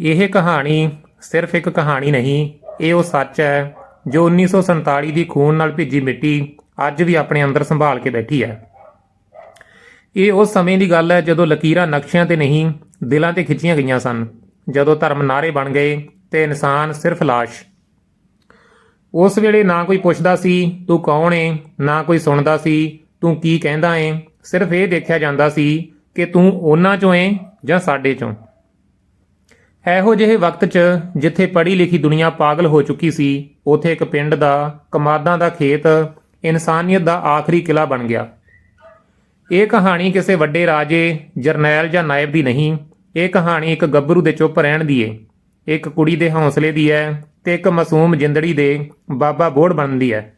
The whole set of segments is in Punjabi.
ਇਹ ਕਹਾਣੀ ਸਿਰਫ ਇੱਕ ਕਹਾਣੀ ਨਹੀਂ, ਇਹ ਉਹ ਸੱਚ ਹੈ ਜੋ 1947 ਦੀ ਖੂਨ ਨਾਲ ਭਿੱਜੀ ਮਿੱਟੀ ਅੱਜ ਵੀ ਆਪਣੇ ਅੰਦਰ ਸੰਭਾਲ ਕੇ ਬੈਠੀ ਹੈ। ਇਹ ਉਸ ਸਮੇਂ ਦੀ ਗੱਲ ਹੈ ਜਦੋਂ ਲਕੀਰਾਂ ਨਕਸ਼ਿਆਂ ਤੇ ਨਹੀਂ, ਦਿਲਾਂ ਤੇ ਖਿੱਚੀਆਂ ਗਈਆਂ ਸਨ। ਜਦੋਂ ਧਰਮ ਨਾਰੇ ਬਣ ਗਏ ਤੇ ਇਨਸਾਨ ਸਿਰਫ ਲਾਸ਼। ਉਸ ਵੇਲੇ ਨਾ ਕੋਈ ਪੁੱਛਦਾ ਸੀ, ਤੂੰ ਕੌਣ ਏ? ਨਾ ਕੋਈ ਸੁਣਦਾ ਸੀ, ਤੂੰ ਕੀ ਕਹਿੰਦਾ ਏ? ਸਿਰਫ ਇਹ ਦੇਖਿਆ ਜਾਂਦਾ ਸੀ ਕਿ ਤੂੰ ਉਹਨਾਂ ਚੋਂ ਏ ਜਾਂ ਸਾਡੇ ਚੋਂ। ਇਹੋ ਜਿਹੇ ਵਕਤ 'ਚ ਜਿੱਥੇ ਪੜ੍ਹੀ ਲਿਖੀ ਦੁਨੀਆ ਪਾਗਲ ਹੋ ਚੁੱਕੀ ਸੀ, ਉਥੇ ਇੱਕ ਪਿੰਡ ਦਾ, ਕਮਾਦਾਂ ਦਾ ਖੇਤ, ਇਨਸਾਨੀਅਤ ਦਾ ਆਖਰੀ ਕਿਲਾ ਬਣ ਗਿਆ। ਇਹ ਕਹਾਣੀ ਕਿਸੇ ਵੱਡੇ ਰਾਜੇ, ਜਰਨੈਲ ਜਾਂ ਨਾਇਬ ਦੀ ਨਹੀਂ, ਇਹ ਕਹਾਣੀ ਇੱਕ ਗੱਭਰੂ ਦੇ ਚੁੱਪ ਰਹਿਣ ਦੀ ਏ। ਇੱਕ ਕੁੜੀ ਦੇ ਹੌਸਲੇ ਦੀ ਹੈ ਤੇ ਇੱਕ ਮਾਸੂਮ ਜਿੰਦੜੀ ਦੇ ਬਾਬਾ ਬੋੜ ਬਣਦੀ ਹੈ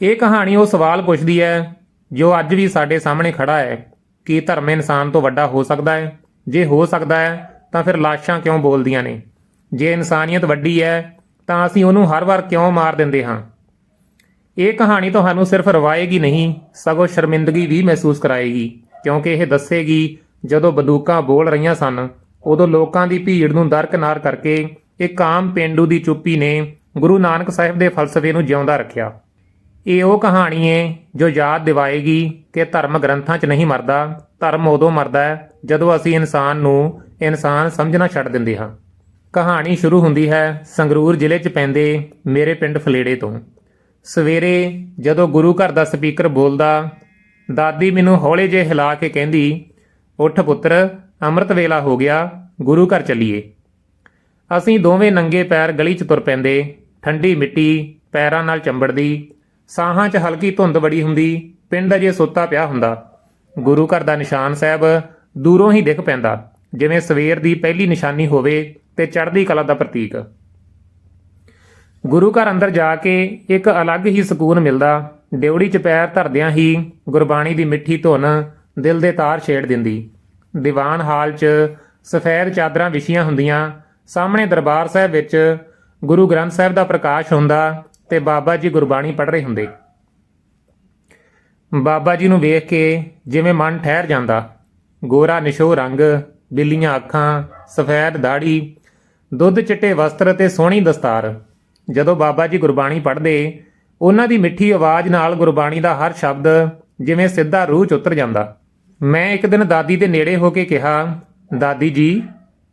ਇਹ ਕਹਾਣੀ ਉਹ ਸਵਾਲ ਪੁੱਛਦੀ ਹੈ ਜੋ ਅੱਜ ਵੀ ਸਾਡੇ ਸਾਹਮਣੇ ਖੜਾ ਹੈ ਕਿ ਧਰਮ ਇਨਸਾਨ ਤੋਂ ਵੱਡਾ ਹੋ ਸਕਦਾ ਹੈ ਜੇ ਹੋ ਸਕਦਾ ਹੈ ਤਾਂ ਫਿਰ ਲਾਸ਼ਾਂ ਕਿਉਂ ਬੋਲਦੀਆਂ ਨੇ? ਜੇ ਇਨਸਾਨੀਅਤ ਵੱਡੀ ਹੈ, ਤਾਂ ਅਸੀਂ ਉਹਨੂੰ ਹਰ ਵਾਰ ਕਿਉਂ ਮਾਰ ਦਿੰਦੇ ਹਾਂ? ਇਹ ਕਹਾਣੀ ਤੁਹਾਨੂੰ ਸਿਰਫ ਰਵਾਏਗੀ ਨਹੀਂ, ਸਗੋਂ ਸ਼ਰਮਿੰਦਗੀ ਵੀ ਮਹਿਸੂਸ ਕਰਾਏਗੀ, ਕਿਉਂਕਿ ਇਹ ਦੱਸੇਗੀ, ਜਦੋਂ ਬੰਦੂਕਾਂ ਬੋਲ ਰਹੀਆਂ ਸਨ, ਉਦੋਂ ਲੋਕਾਂ ਦੀ ਭੀੜ ਨੂੰ ਦਰਕਨਾਰ ਕਰਕੇ ਇੱਕ ਆਮ ਪਿੰਡੂ ਦੀ ਚੁੱਪੀ ਨੇ ਗੁਰੂ ਨਾਨਕ ਸਾਹਿਬ ਦੇ ਫਲਸਫੇ ਨੂੰ ਜਿਉਂਦਾ ਰੱਖਿਆ। ਇਹ ਉਹ ਕਹਾਣੀ ਏ ਜੋ ਯਾਦ ਦਿਵਾਏਗੀ ਕਿ ਧਰਮ ਗ੍ਰੰਥਾਂ 'ਚ ਨਹੀਂ ਮਰਦਾ। ਧਰਮ ਉਦੋਂ ਮਰਦਾ ਹੈ ਜਦੋਂ ਅਸੀਂ ਇਨਸਾਨ ਨੂੰ ਇਨਸਾਨ ਸਮਝਣਾ ਛੱਡ ਦਿੰਦੇ ਹਾਂ। ਕਹਾਣੀ ਸ਼ੁਰੂ ਹੁੰਦੀ ਹੈ ਸੰਗਰੂਰ ਜ਼ਿਲ੍ਹੇ 'ਚ ਪੈਂਦੇ ਮੇਰੇ ਪਿੰਡ ਫਲੇੜੇ ਤੋਂ। ਸਵੇਰੇ ਜਦੋਂ ਗੁਰੂ ਘਰ ਦਾ ਸਪੀਕਰ ਬੋਲਦਾ, ਦਾਦੀ ਮੈਨੂੰ ਹੌਲੇ ਜਿਹੇ ਹਿਲਾ ਕੇ ਕਹਿੰਦੀ, ਉੱਠ ਪੁੱਤਰ, ਅੰਮ੍ਰਿਤ ਵੇਲਾ ਹੋ ਗਿਆ, ਗੁਰੂ ਘਰ ਚੱਲੀਏ। ਅਸੀਂ ਦੋਵੇਂ ਨੰਗੇ ਪੈਰ ਗਲੀ 'ਚ ਤੁਰ ਪੈਂਦੇ, ਠੰਡੀ ਮਿੱਟੀ ਪੈਰਾਂ ਨਾਲ ਚੰਬੜਦੀ ਸਾਹਾਂ 'ਚ ਹਲਕੀ ਧੁੰਦ ਬੜੀ ਹੁੰਦੀ, ਪਿੰਡ ਅਜੇ ਸੁੱਤਾ ਪਿਆ ਹੁੰਦਾ। ਗੁਰੂ ਘਰ ਦਾ ਨਿਸ਼ਾਨ ਸਾਹਿਬ ਦੂਰੋਂ ਹੀ ਦਿਖ ਪੈਂਦਾ, ਜਿਵੇਂ ਸਵੇਰ ਦੀ ਪਹਿਲੀ ਨਿਸ਼ਾਨੀ ਹੋਵੇ ਤੇ ਚੜ੍ਹਦੀ ਕਲਾ ਦਾ ਪ੍ਰਤੀਕ। ਗੁਰੂ ਘਰ ਅੰਦਰ ਜਾ ਕੇ ਇੱਕ ਅਲੱਗ ਹੀ ਸਕੂਨ ਮਿਲਦਾ, ਡਿਉੜੀ 'ਚ ਪੈਰ ਧਰਦਿਆਂ ਹੀ ਗੁਰਬਾਣੀ ਦੀ ਮਿੱਠੀ ਧੁਨ ਦਿਲ ਦੇ ਤਾਰ ਛੇੜ ਦਿੰਦੀ। ਦੀਵਾਨ ਹਾਲ 'ਚ ਸਫੈਦ ਚਾਦਰਾਂ ਵਿਛੀਆਂ ਹੁੰਦੀਆਂ, ਸਾਹਮਣੇ ਦਰਬਾਰ ਸਾਹਿਬ ਵਿੱਚ ਗੁਰੂ ਗ੍ਰੰਥ ਸਾਹਿਬ ਦਾ ਪ੍ਰਕਾਸ਼ ਹੁੰਦਾ ਤੇ ਬਾਬਾ ਜੀ ਗੁਰਬਾਣੀ ਪੜ੍ਹ ਰਹੇ ਹੁੰਦੇ। ਬਾਬਾ ਜੀ ਨੂੰ ਵੇਖ ਕੇ ਜਿਵੇਂ ਮਨ ਠਹਿਰ ਜਾਂਦਾ, ਗੋਰਾ ਨਿਸ਼ੋ ਰੰਗ, ਬਿੱਲੀਆਂ ਅੱਖਾਂ, ਸਫੈਦ ਦਾੜੀ ਦੁੱਧ ਚਿੱਟੇ ਵਸਤਰ ਤੇ ਸੋਹਣੀ ਦਸਤਾਰ। ਜਦੋਂ ਬਾਬਾ ਜੀ ਗੁਰਬਾਣੀ ਪੜ੍ਹਦੇ, ਉਹਨਾਂ ਦੀ ਮਿੱਠੀ ਆਵਾਜ਼ ਨਾਲ ਗੁਰਬਾਣੀ ਦਾ ਹਰ ਸ਼ਬਦ ਜਿਵੇਂ ਸਿੱਧਾ ਰੂਹ 'ਚ ਉਤਰ ਜਾਂਦਾ। ਮੈਂ ਇੱਕ ਦਿਨ ਦਾਦੀ ਦੇ ਨੇੜੇ ਹੋ ਕੇ ਕਿਹਾ, ਦਾਦੀ ਜੀ,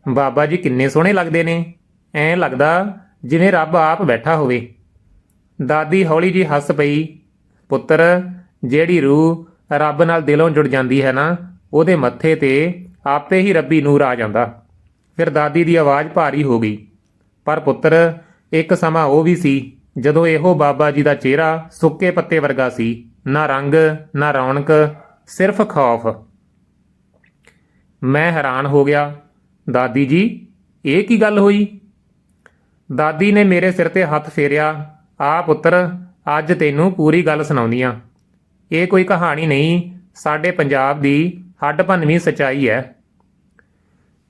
ਬਾਬਾ ਜੀ ਕਿੰਨੇ ਸੋਹਣੇ ਲੱਗਦੇ ਨੇ। ਐਂ ਲੱਗਦਾ ਜਿਵੇਂ ਰੱਬ ਆਪ ਬੈਠਾ ਹੋਵੇ। ਦਾਦੀ ਹੌਲੀ ਜੀ ਹੱਸ ਪਈ, ਪੁੱਤਰ, ਜਿਹੜੀ ਰੂਹ ਰੱਬ ਨਾਲ ਦਿਲੋਂ ਜੁੜ ਜਾਂਦੀ ਹੈ ਨਾ, ਉਹਦੇ ਮੱਥੇ ਤੇ ਆਪੇ ਹੀ ਰੱਬੀ ਨੂਰ ਆ ਜਾਂਦਾ। ਫਿਰ ਦਾਦੀ ਦੀ ਆਵਾਜ਼ ਭਾਰੀ ਹੋ ਗਈ, ਪਰ ਪੁੱਤਰ, ਇੱਕ ਸਮਾਂ ਉਹ ਵੀ ਸੀ, ਜਦੋਂ ਇਹੋ ਬਾਬਾ ਜੀ ਦਾ ਚਿਹਰਾ ਸੁੱਕੇ ਪੱਤੇ ਵਰਗਾ ਸੀ, ਨਾ ਰੰਗ, ਨਾ ਰੌਣਕ, ਸਿਰਫ ਖੌਫ। ਮੈਂ ਹੈਰਾਨ ਹੋ ਗਿਆ, ਦਾਦੀ ਜੀ, ਇਹ ਕੀ ਗੱਲ ਹੋਈ? ਦਾਦੀ ਨੇ ਮੇਰੇ ਸਿਰ ਤੇ ਹੱਥ ਫੇਰਿਆ ਆ ਪੁੱਤਰ, ਅੱਜ ਤੈਨੂੰ ਪੂਰੀ ਗੱਲ ਸੁਣਾਉਂਦੀਆਂ ਇਹ ਕੋਈ ਕਹਾਣੀ ਨਹੀਂ, ਸਾਡੇ ਪੰਜਾਬ ਦੀ ਹੱਡ ਭੰਨਵੀਂ ਸਚਾਈ ਹੈ।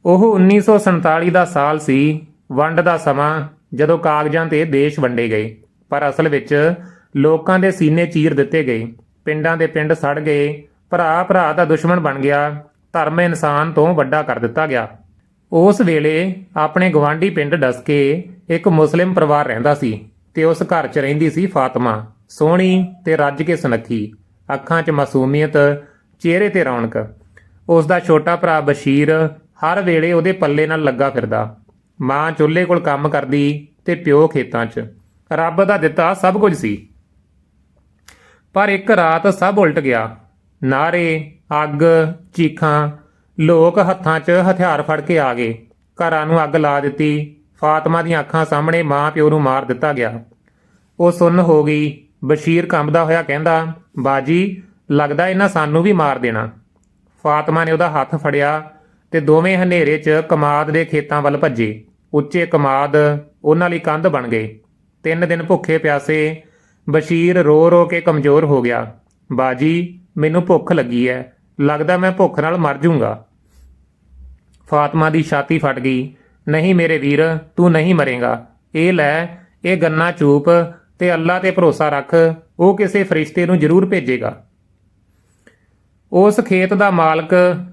ਉਹ 1947 ਦਾ ਸਾਲ ਸੀ, ਵੰਡ ਦਾ ਸਮਾਂ, ਜਦੋਂ ਕਾਗਜ਼ਾਂ ਤੇ ਦੇਸ਼ ਵੰਡੇ ਗਏ। ਪਰ ਅਸਲ ਵਿੱਚ ਲੋਕਾਂ ਦੇ ਸੀਨੇ ਚੀਰ ਦਿੱਤੇ ਗਏ। ਪਿੰਡਾਂ ਦੇ ਪਿੰਡ ਸੜ ਗਏ। ਭਰਾ ਭਰਾ ਦਾ ਦੁਸ਼ਮਣ ਬਣ ਗਿਆ। ਧਰਮ ਇਨਸਾਨ ਤੋਂ ਵੱਡਾ ਕਰ ਦਿੱਤਾ ਗਿਆ। ਉਸ ਵੇਲੇ ਆਪਣੇ ਗਵਾਂਢੀ ਪਿੰਡ ਡਸਕੇ ਇੱਕ ਮੁਸਲਿਮ ਪਰਿਵਾਰ ਰਹਿੰਦਾ ਸੀ। ਤੇ ਉਸ ਘਰ 'ਚ ਰਹਿੰਦੀ ਸੀ ਫਾਤਮਾ। ਸੋਹਣੀ ਤੇ ਰੱਜ ਕੇ ਸੁਨੱਖੀ, ਅੱਖਾਂ 'ਚ ਮਾਸੂਮੀਅਤ, ਚਿਹਰੇ ਤੇ ਰੌਣਕ। ਉਸ ਦਾ ਛੋਟਾ ਭਰਾ ਬਸ਼ੀਰ ਹਰ ਵੇਲੇ ਉਹਦੇ ਪੱਲੇ ਨਾਲ ਲੱਗਾ ਫਿਰਦਾ। ਮਾਂ ਚੁੱਲ੍ਹੇ ਕੋਲ ਕੰਮ ਕਰਦੀ ਤੇ ਪਿਓ ਖੇਤਾਂ 'ਚ। ਰੱਬ ਦਾ ਦਿੱਤਾ ਸਭ ਕੁਝ ਸੀ। ਪਰ ਇੱਕ ਰਾਤ ਸਭ ਉਲਟ ਗਿਆ। ਨਾਰੇ, ਅੱਗ, ਚੀਖਾਂ ਲੋਕ ਹੱਥਾਂ 'ਚ ਹਥਿਆਰ ਫੜ ਕੇ ਆ ਗਏ। ਘਰਾਂ ਨੂੰ ਅੱਗ ਲਾ ਦਿੱਤੀ। ਫਾਤਮਾ ਦੀਆਂ ਅੱਖਾਂ ਸਾਹਮਣੇ ਮਾਂ ਪਿਓ ਨੂੰ ਮਾਰ ਦਿੱਤਾ ਗਿਆ। ਉਹ ਸੁੰਨ ਹੋ ਗਈ। ਬਸ਼ੀਰ ਕੰਬਦਾ ਹੋਇਆ ਕਹਿੰਦਾ, ਬਾਜੀ, ਲੱਗਦਾ ਇਹਨਾਂ ਸਾਨੂੰ ਵੀ ਮਾਰ ਦੇਣਾ। ਫਾਤਮਾ ਨੇ ਉਹਦਾ ਹੱਥ ਫੜਿਆ ਤੇ ਦੋਵੇਂ ਹਨੇਰੇ 'ਚ ਕਮਾਦ ਦੇ ਖੇਤਾਂ ਵੱਲ ਭੱਜੇ। ਉੱਚੇ ਕਮਾਦ ਉਹਨਾਂ ਲਈ ਕੰਧ ਬਣ ਗਏ। ਤਿੰਨ ਦਿਨ ਭੁੱਖੇ ਪਿਆਸੇ ਬਸ਼ੀਰ ਰੋ ਰੋ ਕੇ ਕਮਜ਼ੋਰ ਹੋ ਗਿਆ। ਬਾਜੀ, ਮੈਨੂੰ ਭੁੱਖ ਲੱਗੀ ਐ। ਲੱਗਦਾ ਮੈਂ ਭੁੱਖ ਨਾਲ ਮਰ ਜਾਊਂਗਾ ਫਾਤਮਾ ਦੀ ਛਾਤੀ ਫਟ ਗਈ। ਨਹੀਂ ਮੇਰੇ ਵੀਰ, ਤੂੰ ਨਹੀਂ ਮਰੇਗਾ। ਇਹ ਲੈ, ਇਹ ਗੰਨਾ ਚੂਪ ਤੇ ਅੱਲਾ ਤੇ ਭਰੋਸਾ ਰੱਖ, ਉਹ ਕਿਸੇ ਫਰਿਸ਼ਤੇ ਨੂੰ ਜ਼ਰੂਰ ਭੇਜੇਗਾ। ਉਸ ਖੇਤ ਦਾ ਮਾਲਕ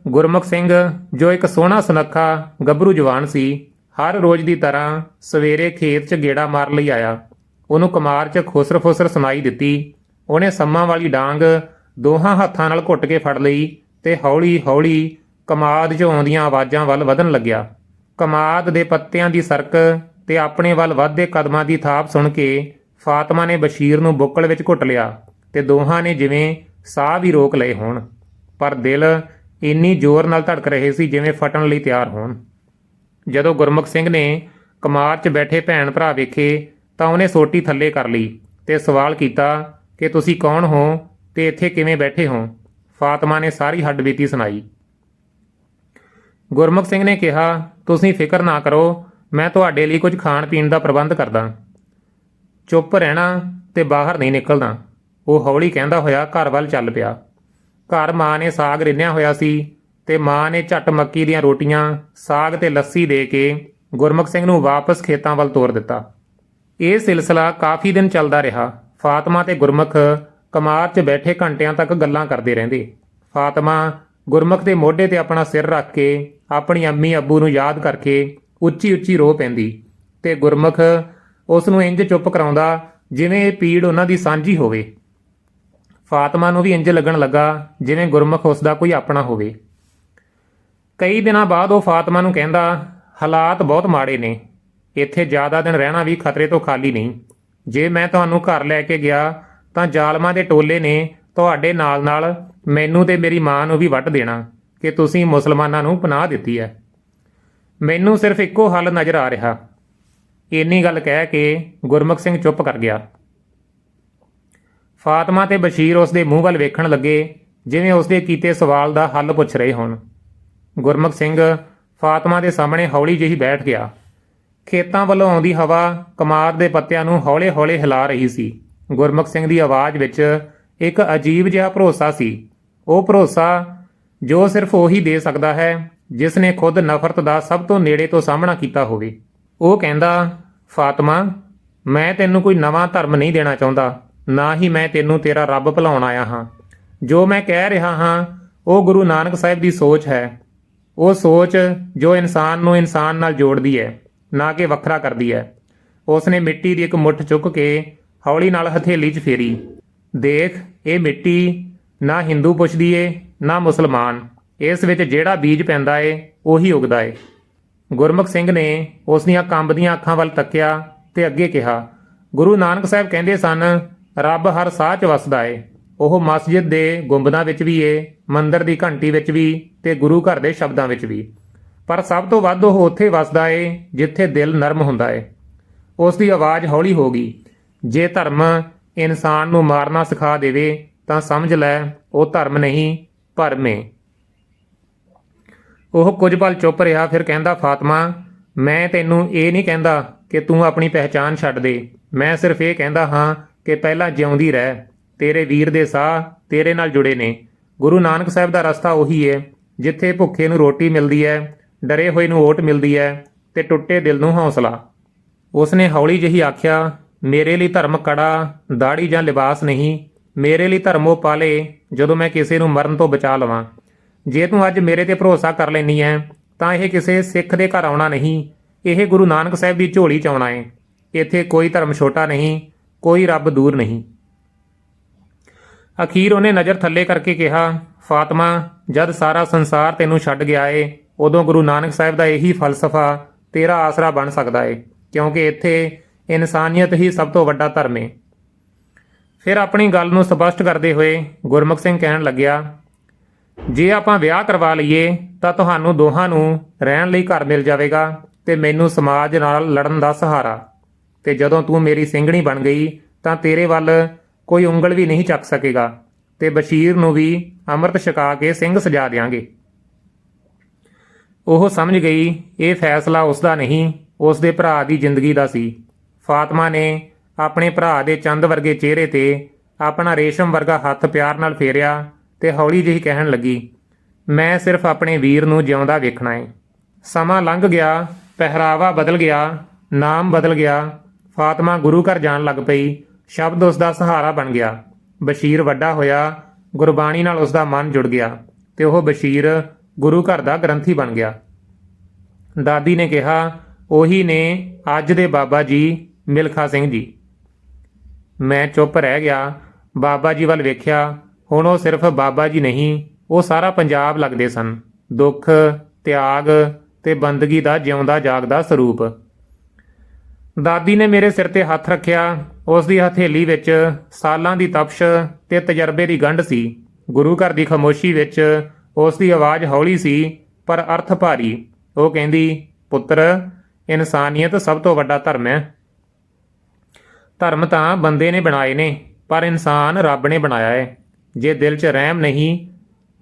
ਗੁਰਮੁਖ ਸਿੰਘ, ਜੋ ਇੱਕ ਸੋਹਣਾ ਸੁਨੱਖਾ, ਗੱਭਰੂ ਜਵਾਨ ਸੀ, ਹਰ ਰੋਜ਼ ਦੀ ਤਰ੍ਹਾਂ ਸਵੇਰੇ ਖੇਤ 'ਚ ਗੇੜਾ ਮਾਰ ਲਈ ਆਇਆ। ਉਹਨੂੰ ਕਮਾਰ 'ਚ ਖੁਸਰ-ਫੁਸਰ ਸੁਣਾਈ ਦਿੱਤੀ। ਉਹਨੇ ਸੰਮਾਂ ਵਾਲੀ ਡਾਂਗ ਦੋਹਾਂ ਹੱਥਾਂ ਨਾਲ ਘੁੱਟ ਕੇ ਫੜ ਲਈ ਤੇ ਹੌਲੀ-ਹੌਲੀ ਕਮਾਦ 'ਚੋਂ ਆਉਂਦੀਆਂ ਆਵਾਜ਼ਾਂ ਵੱਲ ਵਧਣ ਲੱਗਿਆ। ਕਮਾਦ ਦੇ ਪੱਤਿਆਂ ਦੀ ਸਰਕ ਤੇ ਆਪਣੇ ਵੱਲ ਵੱਧਦੇ ਕਦਮਾਂ ਦੀ ਥਾਪ ਸੁਣ ਕੇ ਫਾਤਮਾ ਨੇ ਬਸ਼ੀਰ ਨੂੰ ਬੁੱਕਲ ਵਿੱਚ ਘੁੱਟ ਲਿਆ ਤੇ ਦੋਹਾਂ ਨੇ ਜਿਵੇਂ ਸਾਹ ਵੀ ਰੋਕ ਲਏ ਹੋਣ, ਪਰ ਦਿਲ ਇੰਨੀ ਜ਼ੋਰ ਨਾਲ ਧੜਕ ਰਹੇ ਸੀ ਜਿਵੇਂ ਫਟਣ ਲਈ ਤਿਆਰ ਹੋਣ। ਜਦੋਂ ਗੁਰਮੁਖ ਸਿੰਘ ਨੇ ਕਮਾਰ 'ਚ ਬੈਠੇ ਭੈਣ ਭਰਾ ਵੇਖੇ ਤਾਂ ਉਹਨੇ ਸੋਟੀ ਥੱਲੇ ਕਰ ਲਈ ਤੇ ਸਵਾਲ ਕੀਤਾ ਕਿ ਤੁਸੀਂ ਕੌਣ ਹੋ ਤੇ ਇੱਥੇ ਕਿਵੇਂ ਬੈਠੇ ਹੋ? ਫਾਤਮਾ ਨੇ ਸਾਰੀ ਹੱਡਬੀਤੀ ਸੁਣਾਈ। ਗੁਰਮੁਖ ਸਿੰਘ ਨੇ ਕਿਹਾ, ਤੁਸੀਂ ਫਿਕਰ ਨਾ ਕਰੋ, ਮੈਂ ਤੁਹਾਡੇ ਲਈ ਕੁਝ ਖਾਣ ਪੀਣ ਦਾ ਪ੍ਰਬੰਧ ਕਰਦਾ। ਚੁੱਪ ਰਹਿਣਾ ਤੇ ਬਾਹਰ ਨਹੀਂ ਨਿਕਲਦਾ ਉਹ ਹੌਲੀ ਕਹਿੰਦਾ ਹੋਇਆ ਘਰ ਵੱਲ ਚੱਲ ਪਿਆ। ਘਰ ਮਾਂ ਨੇ ਸਾਗ ਰਿੰਨਿਆ ਹੋਇਆ ਸੀ ਤੇ ਮਾਂ ਨੇ ਝੱਟ ਮੱਕੀ ਦੀਆਂ ਰੋਟੀਆਂ, ਸਾਗ ਤੇ ਲੱਸੀ ਦੇ ਕੇ ਗੁਰਮੁਖ ਸਿੰਘ ਨੂੰ ਵਾਪਸ ਖੇਤਾਂ ਵੱਲ ਤੋਰ ਦਿੱਤਾ। ਇਹ ਸਿਲਸਿਲਾ ਕਾਫੀ ਦਿਨ ਚੱਲਦਾ ਰਿਹਾ। ਫਾਤਮਾ ਤੇ ਗੁਰਮੁਖ ਕਮਾਰ 'ਚ ਬੈਠੇ ਘੰਟਿਆਂ ਤੱਕ ਗੱਲਾਂ ਕਰਦੇ ਰਹਿੰਦੇ। ਫਾਤਿਮਾ ਗੁਰਮੁਖ ਦੇ ਮੋਢੇ ਤੇ ਆਪਣਾ ਸਿਰ ਰੱਖ ਕੇ ਆਪਣੀ ਅੰਮੀ ਅੱਬੂ ਨੂੰ ਯਾਦ ਕਰਕੇ ਉੱਚੀ ਉੱਚੀ ਰੋ ਪੈਂਦੀ ਤੇ ਗੁਰਮੁਖ ਉਸ ਨੂੰ ਇੰਜ ਚੁੱਪ ਕਰਾਉਂਦਾ ਜਿਵੇਂ ਇਹ ਪੀੜ ਉਹਨਾਂ ਦੀ ਸਾਂਝੀ ਹੋਵੇ। ਫਾਤਮਾ ਨੂੰ ਵੀ ਇੰਜ ਲੱਗਣ ਲੱਗਾ ਜਿਵੇਂ ਗੁਰਮੁਖ ਉਸ ਦਾ ਕੋਈ ਆਪਣਾ ਹੋਵੇ। ਕਈ ਦਿਨਾਂ ਬਾਅਦ ਉਹ ਫਾਤਮਾ ਨੂੰ ਕਹਿੰਦਾ, ਹਾਲਾਤ ਬਹੁਤ ਮਾੜੇ ਨੇ। ਇੱਥੇ ਜ਼ਿਆਦਾ ਦਿਨ ਰਹਿਣਾ ਵੀ ਖਤਰੇ ਤੋਂ ਖਾਲੀ ਨਹੀਂ। ਜੇ ਮੈਂ ਤੁਹਾਨੂੰ ਘਰ ਲੈ ਕੇ ਗਿਆ, ਤਾਂ ਜ਼ਾਲਮਾਂ ਦੇ ਟੋਲੇ ਨੇ ਤੁਹਾਡੇ ਨਾਲ ਨਾਲ ਮੈਨੂੰ ਤੇ ਮੇਰੀ ਮਾਂ ਨੂੰ ਵੀ ਵੱਟ ਦੇਣਾ। ਕਿ ਤੁਸੀਂ ਮੁਸਲਮਾਨਾਂ ਨੂੰ ਪਨਾਹ ਦਿੱਤੀ ਹੈ। ਮੈਨੂੰ ਸਿਰਫ ਇੱਕੋ ਹੱਲ ਨਜ਼ਰ ਆ ਰਿਹਾ। ਇੰਨੀ ਗੱਲ ਕਹਿ ਕੇ ਗੁਰਮੁਖ ਸਿੰਘ ਚੁੱਪ ਕਰ ਗਿਆ। ਫਾਤਮਾ ਤੇ ਬਸ਼ੀਰ ਉਸ ਦੇ ਮੂੰਹ ਵੱਲ ਵੇਖਣ ਲੱਗੇ, ਜਿਵੇਂ ਉਸ ਦੇ ਕੀਤੇ ਸਵਾਲ ਦਾ ਹੱਲ ਪੁੱਛ ਰਹੇ ਹੋਣ। ਗੁਰਮੁਖ ਸਿੰਘ ਫਾਤਮਾ ਦੇ ਸਾਹਮਣੇ ਹੌਲੀ ਜਿਹੀ ਬੈਠ ਗਿਆ। ਖੇਤਾਂ ਵੱਲੋਂ ਆਉਂਦੀ ਹਵਾ ਕਮਾਰ ਦੇ ਪੱਤਿਆਂ ਨੂੰ ਹੌਲੇ-ਹੌਲੇ ਹਿਲਾ ਰਹੀ ਸੀ। ਗੁਰਮੁਖ ਸਿੰਘ ਦੀ ਆਵਾਜ਼ ਵਿੱਚ ਇੱਕ ਅਜੀਬ ਜਿਹਾ ਭਰੋਸਾ ਸੀ। ਉਹ ਭਰੋਸਾ ਜੋ ਸਿਰਫ ਉਹੀ ਦੇ ਸਕਦਾ ਹੈ, ਜਿਸ ਨੇ ਖੁਦ ਨਫ਼ਰਤ ਦਾ ਸਭ ਤੋਂ ਨੇੜੇ ਤੋਂ ਸਾਹਮਣਾ ਕੀਤਾ ਹੋਵੇ। ਉਹ ਕਹਿੰਦਾ, ਫਾਤਮਾ, ਮੈਂ ਤੈਨੂੰ ਕੋਈ ਨਵਾਂ ਧਰਮ ਨਹੀਂ ਦੇਣਾ ਚਾਹੁੰਦਾ, ਨਾ ਹੀ ਮੈਂ ਤੈਨੂੰ ਤੇਰਾ ਰੱਬ ਭੁਲਾਉਣ ਆਇਆ ਹਾਂ। ਜੋ ਮੈਂ ਕਹਿ ਰਿਹਾ ਹਾਂ, ਉਹ ਗੁਰੂ ਨਾਨਕ ਸਾਹਿਬ ਦੀ ਸੋਚ ਹੈ। ਉਹ ਸੋਚ ਜੋ ਇਨਸਾਨ ਨੂੰ ਇਨਸਾਨ ਨਾਲ ਜੋੜਦੀ ਹੈ, ਨਾ ਕਿ ਵੱਖਰਾ ਕਰਦੀ ਹੈ। ਉਸ ਨੇ ਮਿੱਟੀ ਦੀ ਇੱਕ ਮੁੱਠ ਚੁੱਕ ਕੇ ਹੌਲੀ ਨਾਲ ਹਥੇਲੀ 'ਚ ਫੇਰੀ। ਦੇਖ, ਇਹ ਮਿੱਟੀ ਨਾ ਹਿੰਦੂ ਪੁੱਛਦੀ ਏ ਨਾ ਮੁਸਲਮਾਨ। ਇਸ ਵਿੱਚ ਜਿਹੜਾ ਬੀਜ ਪੈਂਦਾ ਏ, ਉਹੀ ਉਗਦਾ ਏ। ਗੁਰਮੁਖ ਸਿੰਘ ਨੇ ਉਸ ਦੀਆਂ ਕੰਬਦੀਆਂ ਅੱਖਾਂ ਵੱਲ ਤੱਕਿਆ ਤੇ ਅੱਗੇ ਕਿਹਾ, ਗੁਰੂ ਨਾਨਕ ਸਾਹਿਬ ਕਹਿੰਦੇ ਸਨ, ਰੱਬ ਹਰ ਸਾਹ 'ਚ ਵਸਦਾ ਏ। ਉਹ ਮਸਜਿਦ ਦੇ ਗੁੰਬਦਾਂ ਵਿੱਚ ਵੀ ਏ, ਮੰਦਰ ਦੀ ਘੰਟੀ ਵਿੱਚ ਵੀ ਤੇ ਗੁਰੂ ਘਰ ਦੇ ਸ਼ਬਦਾਂ ਵਿੱਚ ਵੀ। ਪਰ ਸਭ ਤੋਂ ਵੱਧ ਉਹ ਉੱਥੇ ਵਸਦਾ ਏ, ਜਿੱਥੇ ਦਿਲ ਨਰਮ ਹੁੰਦਾ ਏ। ਉਸ ਦੀ ਆਵਾਜ਼ ਹੌਲੀ ਹੋ ਗਈ, ਜੇ ਧਰਮ ਇਨਸਾਨ ਨੂੰ ਮਾਰਨਾ ਸਿਖਾ ਦੇਵੇ, ਤਾਂ ਸਮਝ ਲੈ, ਉਹ ਧਰਮ ਨਹੀਂ ਭਰਮ ਏ ਉਹ ਕੁਝ ਪਲ ਚੁੱਪ ਰਿਹਾ, ਫਿਰ ਕਹਿੰਦਾ, ਫਾਤਮਾ, ਮੈਂ ਤੈਨੂੰ ਇਹ ਨਹੀਂ ਕਹਿੰਦਾ ਕਿ ਤੂੰ ਆਪਣੀ ਪਹਿਚਾਨ ਛੱਡ ਦੇ। ਮੈਂ ਸਿਰਫ ਇਹ ਕਹਿੰਦਾ ਹਾਂ ਕਿ ਪਹਿਲਾਂ ਜਿਉਂਦੀ ਰਹਿ। ਤੇਰੇ ਵੀਰ ਦੇ ਸਾਹ ਤੇਰੇ ਨਾਲ ਜੁੜੇ ਨੇ। ਗੁਰੂ ਨਾਨਕ ਸਾਹਿਬ ਦਾ ਰਸਤਾ ਉਹੀ ਹੈ ਜਿੱਥੇ ਭੁੱਖੇ ਨੂੰ ਰੋਟੀ ਮਿਲਦੀ ਹੈ ਡਰੇ ਹੋਏ ਨੂੰ ਓਟ ਮਿਲਦੀ ਹੈ ਤੇ ਟੁੱਟੇ ਦਿਲ ਨੂੰ ਹੌਸਲਾ। ਉਸਨੇ ਹੌਲੀ ਜਿਹੀ ਆਖਿਆ, ਮੇਰੇ ਲਈ ਧਰਮ ਕੜਾ, ਦਾੜੀ ਜਾਂ ਲਿਬਾਸ ਨਹੀਂ ਮੇਰੇ ਲਈ ਧਰਮ ਉਹ ਪਾਲੇ ਜਦੋਂ ਮੈਂ ਕਿਸੇ ਨੂੰ ਮਰਨ ਤੋਂ ਬਚਾ ਲਵਾਂ। ਜੇ ਤੂੰ ਅੱਜ ਮੇਰੇ ਤੇ ਭਰੋਸਾ ਕਰ ਲੈਨੀ ਹੈ, ਤਾਂ ਇਹ ਕਿਸੇ ਸਿੱਖ ਦੇ ਘਰ ਆਉਣਾ ਨਹੀਂ। ਇਹ ਗੁਰੂ ਨਾਨਕ ਸਾਹਿਬ ਦੀ ਝੋਲੀ ਚ ਆਉਣਾ ਹੈ ਇੱਥੇ ਕੋਈ ਧਰਮ ਛੋਟਾ ਨਹੀਂ, ਕੋਈ ਰੱਬ ਦੂਰ ਨਹੀਂ। ਅਖੀਰ ਉਹਨੇ ਨਜ਼ਰ ਥੱਲੇ ਕਰਕੇ ਕਿਹਾ, ਫਾਤਮਾ, ਜਦ ਸਾਰਾ ਸੰਸਾਰ ਤੈਨੂੰ ਛੱਡ ਗਿਆ ਏ, ਉਦੋਂ ਗੁਰੂ ਨਾਨਕ ਸਾਹਿਬ ਦਾ ਇਹੀ ਫਲਸਫਾ ਤੇਰਾ ਆਸਰਾ ਬਣ ਸਕਦਾ ਏ, ਕਿਉਂਕਿ ਇੱਥੇ ਇਨਸਾਨੀਅਤ ਹੀ ਸਭ ਤੋਂ ਵੱਡਾ ਧਰਮ ਏ। ਫਿਰ ਆਪਣੀ ਗੱਲ ਨੂੰ ਸਪਸ਼ਟ ਕਰਦੇ ਹੋਏ ਗੁਰਮੁਖ ਸਿੰਘ ਕਹਿਣ ਲੱਗਿਆ, ਜੇ ਆਪਾਂ ਵਿਆਹ ਕਰਵਾ ਲਈਏ, ਤਾਂ ਤੁਹਾਨੂੰ ਦੋਹਾਂ ਨੂੰ ਰਹਿਣ ਲਈ ਘਰ ਮਿਲ ਜਾਵੇਗਾ ਤੇ ਮੈਨੂੰ ਸਮਾਜ ਨਾਲ ਲੜਨ ਦਾ ਸਹਾਰਾ। ਤੇ ਜਦੋਂ ਤੂੰ ਮੇਰੀ ਸਿੰਘਣੀ ਬਣ ਗਈ, ਤਾਂ ਤੇਰੇ ਵੱਲ ਕੋਈ ਉਂਗਲ ਵੀ ਨਹੀਂ ਚੱਕ ਸਕੇਗਾ ਤੇ ਬਸ਼ੀਰ ਨੂੰ ਵੀ ਅੰਮ੍ਰਿਤ ਛਕਾ ਕੇ ਸਿੰਘ ਸਜਾ ਦਿਆਂਗੇ। ਉਹ ਸਮਝ ਗਈ, ਇਹ ਫੈਸਲਾ ਉਸ ਦਾ ਨਹੀਂ ਉਸ ਦੇ ਭਰਾ ਦੀ ਜ਼ਿੰਦਗੀ ਦਾ ਸੀ। ਫਾਤਮਾ ਨੇ ਆਪਣੇ ਭਰਾ ਦੇ ਚੰਦ ਵਰਗੇ ਚਿਹਰੇ ਤੇ ਆਪਣਾ ਰੇਸ਼ਮ ਵਰਗਾ ਹੱਥ ਪਿਆਰ ਨਾਲ ਫੇਰਿਆ ਤੇ ਹੌਲੀ ਜਿਹੀ ਕਹਿਣ ਲੱਗੀ, ਮੈਂ ਸਿਰਫ ਆਪਣੇ ਵੀਰ ਨੂੰ ਜਿਉਂਦਾ ਵੇਖਣਾ ਏ। ਸਮਾਂ ਲੰਘ ਗਿਆ, ਪਹਿਰਾਵਾ ਬਦਲ ਗਿਆ, ਨਾਮ ਬਦਲ ਗਿਆ, ਫਾਤਮਾ ਗੁਰੂ ਘਰ ਜਾਣ ਲੱਗ ਪਈ, ਸ਼ਬਦ ਉਸ ਦਾ ਸਹਾਰਾ ਬਣ ਗਿਆ। ਬਸ਼ੀਰ ਵੱਡਾ ਹੋਇਆ, ਗੁਰਬਾਣੀ ਨਾਲ ਉਸ ਦਾ ਮਨ ਜੁੜ ਗਿਆ ਤੇ ਉਹ ਬਸ਼ੀਰ ਗੁਰੂ ਘਰ ਦਾ ਗ੍ਰੰਥੀ ਬਣ ਗਿਆ। ਦਾਦੀ ਨੇ ਕਿਹਾ, ਉਹੀ ਨੇ ਅੱਜ ਦੇ ਬਾਬਾ ਜੀ, ਮਿਲਖਾ ਸਿੰਘ ਜੀ। ਮੈਂ ਚੁੱਪ ਰਹਿ ਗਿਆ। ਬਾਬਾ ਜੀ ਵੱਲ ਵੇਖਿਆ। ਹੁਣ ਉਹ ਸਿਰਫ ਬਾਬਾ ਜੀ ਨਹੀਂ, ਉਹ ਸਾਰਾ ਪੰਜਾਬ ਲੱਗਦੇ ਸਨ। ਦੁੱਖ, ਤਿਆਗ ਤੇ ਬੰਦਗੀ ਦਾ ਜਿਉਂਦਾ ਜਾਗਦਾ ਸਰੂਪ। ਦਾਦੀ ਨੇ ਮੇਰੇ ਸਿਰ ਤੇ ਹੱਥ ਰੱਖਿਆ। ਉਸ ਦੀ ਹਥੇਲੀ ਵਿੱਚ ਸਾਲਾਂ ਦੀ ਤਪਸ਼ ਤੇ ਤਜਰਬੇ ਦੀ ਗੰਢ ਸੀ। ਗੁਰੂ ਘਰ ਦੀ ਖਾਮੋਸ਼ੀ ਵਿੱਚ ਉਸ ਦੀ ਆਵਾਜ਼ ਹੌਲੀ ਸੀ, ਪਰ ਅਰਥ ਭਾਰੀ। ਉਹ ਕਹਿੰਦੀ, ਪੁੱਤਰ, ਇਨਸਾਨੀਅਤ ਸਭ ਤੋਂ ਵੱਡਾ ਧਰਮ ਹੈ। ਧਰਮ ਤਾਂ ਬੰਦੇ ਨੇ ਬਣਾਏ ਨੇ, ਪਰ ਇਨਸਾਨ ਰੱਬ ਨੇ ਬਣਾਇਆ ਹੈ ਜੇ ਦਿਲ 'ਚ ਰਹਿਮ ਨਹੀਂ,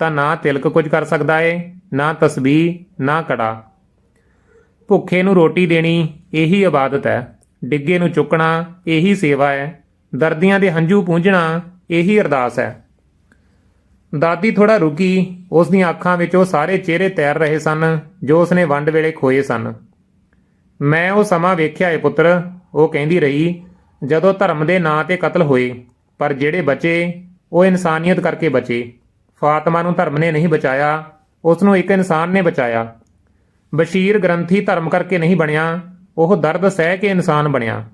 ਤਾਂ ਨਾ ਤਿਲਕ ਕੁਝ ਕਰ ਸਕਦਾ ਏ, ਨਾ ਤਸਬੀਹ, ਨਾ ਕੜਾ। ਭੁੱਖੇ ਨੂੰ ਰੋਟੀ ਦੇਣੀ ਇਹੀ ਇਬਾਦਤ ਹੈ, ਡਿੱਗੇ ਨੂੰ ਚੁੱਕਣਾ ਇਹੀ ਸੇਵਾ ਹੈ, ਦਰਦੀਆਂ ਦੇ ਹੰਝੂ ਪੂੰਝਣਾ ਇਹੀ ਅਰਦਾਸ ਹੈ। ਦਾਦੀ ਥੋੜਾ ਰੁਕੀ ਉਸ ਦੀਆਂ ਅੱਖਾਂ ਵਿੱਚ ਉਹ ਸਾਰੇ ਚਿਹਰੇ ਤੈਰ ਰਹੇ ਸਨ, ਜੋ ਉਸਨੇ ਵੰਡ ਵੇਲੇ ਖੋਏ ਸਨ। ਮੈਂ ਉਹ ਸਮਾਂ ਵੇਖਿਆ ਏ ਪੁੱਤਰ, ਉਹ ਕਹਿੰਦੀ ਰਹੀ ਜਦੋਂ ਧਰਮ ਦੇ ਨਾਂ ਤੇ ਕਤਲ ਹੋਏ, ਪਰ ਜਿਹੜੇ ਬਚੇ, ਉਹ ਇਨਸਾਨੀਅਤ ਕਰਕੇ ਬਚੇ। ਫਾਤਮਾ ਨੂੰ ਧਰਮ ਨੇ ਨਹੀਂ ਬਚਾਇਆ ਉਸ ਨੂੰ ਇੱਕ ਇਨਸਾਨ ਨੇ ਬਚਾਇਆ। ਬਸ਼ੀਰ ਗ੍ਰੰਥੀ ਧਰਮ ਕਰਕੇ ਨਹੀਂ ਬਣਿਆ, ਉਹ ਦਰਦ ਸਹਿ ਕੇ ਇਨਸਾਨ ਬਣਿਆ।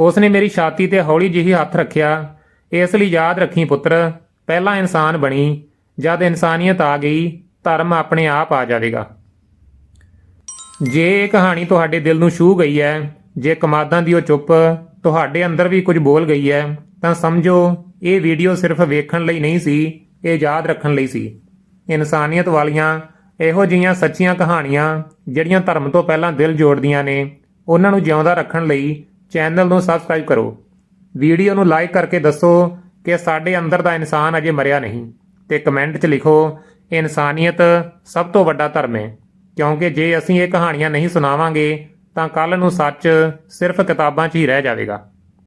ਉਸ ਨੇ ਮੇਰੀ ਛਾਤੀ ਤੇ ਹੌਲੀ ਜਿਹੀ ਹੱਥ ਰੱਖਿਆ, ਇਸ ਲਈ ਯਾਦ ਰੱਖੀ ਪੁੱਤਰ, ਪਹਿਲਾਂ ਇਨਸਾਨ ਬਣੀ, ਜਦ ਇਨਸਾਨੀਅਤ ਆ ਗਈ, ਧਰਮ ਆਪਣੇ ਆਪ ਆ ਜਾਵੇਗਾ। ਜੇ ਇਹ ਕਹਾਣੀ ਤੁਹਾਡੇ ਦਿਲ ਨੂੰ ਛੂਹ ਗਈ ਹੈ ਜੇ ਕਮਾਦਾਂ ਦੀ ਉਹ ਚੁੱਪ ਤੁਹਾਡੇ ਅੰਦਰ ਵੀ ਕੁਝ ਬੋਲ ਗਈ ਹੈ, ਤਾਂ ਸਮਝੋ, ਇਹ ਵੀਡੀਓ ਸਿਰਫ ਵੇਖਣ ਲਈ ਨਹੀਂ ਸੀ, ਇਹ ਯਾਦ ਰੱਖਣ ਲਈ ਸੀ। ਇਨਸਾਨੀਅਤ ਵਾਲੀਆਂ ਇਹੋ ਜਿਹੀਆਂ ਸੱਚੀਆਂ ਕਹਾਣੀਆਂ, ਜਿਹੜੀਆਂ ਧਰਮ ਤੋਂ ਪਹਿਲਾਂ ਦਿਲ ਜੋੜਦੀਆਂ ਨੇ, ਉਹਨਾਂ ਨੂੰ ਜਿਉਂਦਾ ਰੱਖਣ ਲਈ ਚੈਨਲ ਨੂੰ ਸਬਸਕ੍ਰਾਈਬ ਕਰੋ। ਵੀਡੀਓ ਨੂੰ ਲਾਈਕ ਕਰਕੇ ਦੱਸੋ ਕਿ ਸਾਡੇ ਅੰਦਰ ਦਾ ਇਨਸਾਨ ਅਜੇ ਮਰਿਆ ਨਹੀਂ, ਤੇ ਕਮੈਂਟ 'ਚ ਲਿਖੋ, ਇਨਸਾਨੀਅਤ ਸਭ ਤੋਂ ਵੱਡਾ ਧਰਮ ਹੈ, ਕਿਉਂਕਿ ਜੇ ਅਸੀਂ ਇਹ ਕਹਾਣੀਆਂ ਨਹੀਂ ਸੁਣਾਵਾਂਗੇ ਤਾਂ ਕੱਲ ਨੂੰ ਸੱਚ ਸਿਰਫ ਕਿਤਾਬਾਂ 'ਚ ਹੀ ਰਹਿ ਜਾਵੇਗਾ।